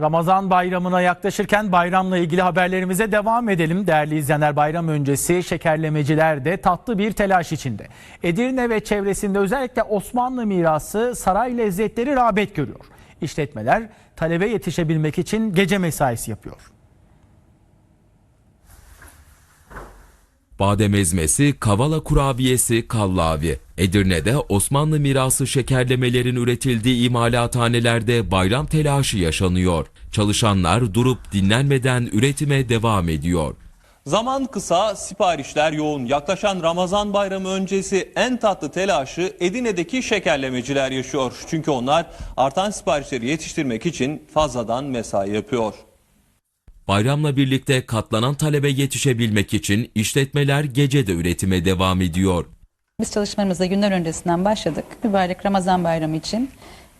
Ramazan bayramına yaklaşırken bayramla ilgili haberlerimize devam edelim. Değerli izleyenler bayram öncesi şekerlemeciler de tatlı bir telaş içinde. Edirne ve çevresinde özellikle Osmanlı mirası saray lezzetleri rağbet görüyor. İşletmeler talebe yetişebilmek için gece mesaisi yapıyor. Badem ezmesi, kavala kurabiyesi, kallavi. Edirne'de Osmanlı mirası şekerlemelerin üretildiği imalathanelerde bayram telaşı yaşanıyor. Çalışanlar durup dinlenmeden üretime devam ediyor. Zaman kısa, siparişler yoğun. Yaklaşan Ramazan bayramı öncesi en tatlı telaşı Edirne'deki şekerlemeciler yaşıyor. Çünkü onlar artan siparişleri yetiştirmek için fazladan mesai yapıyor. Bayramla birlikte katlanan talebe yetişebilmek için işletmeler gece de üretime devam ediyor. Biz çalışmalarımıza günler öncesinden başladık. Mübarek Ramazan bayramı için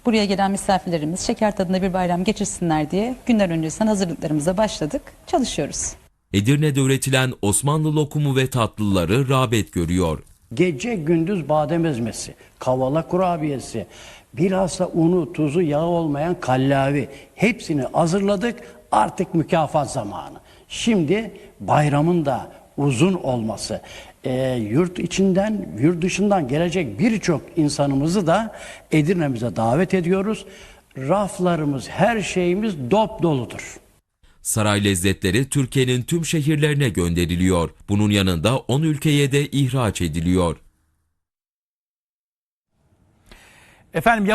buraya gelen misafirlerimiz şeker tadında bir bayram geçirsinler diye günler öncesinden hazırlıklarımıza başladık. Çalışıyoruz. Edirne'de üretilen Osmanlı lokumu ve tatlıları rağbet görüyor. Gece gündüz badem ezmesi, kavala kurabiyesi, bilhassa unu, tuzu, yağı olmayan kallavi hepsini hazırladık. Artık mükafat zamanı. Şimdi bayramın da uzun olması, e, yurt içinden, yurt dışından gelecek birçok insanımızı da Edirne'mize davet ediyoruz. Raflarımız, her şeyimiz dop doludur. Saray lezzetleri Türkiye'nin tüm şehirlerine gönderiliyor. Bunun yanında 10 ülkeye de ihraç ediliyor. Efendim yap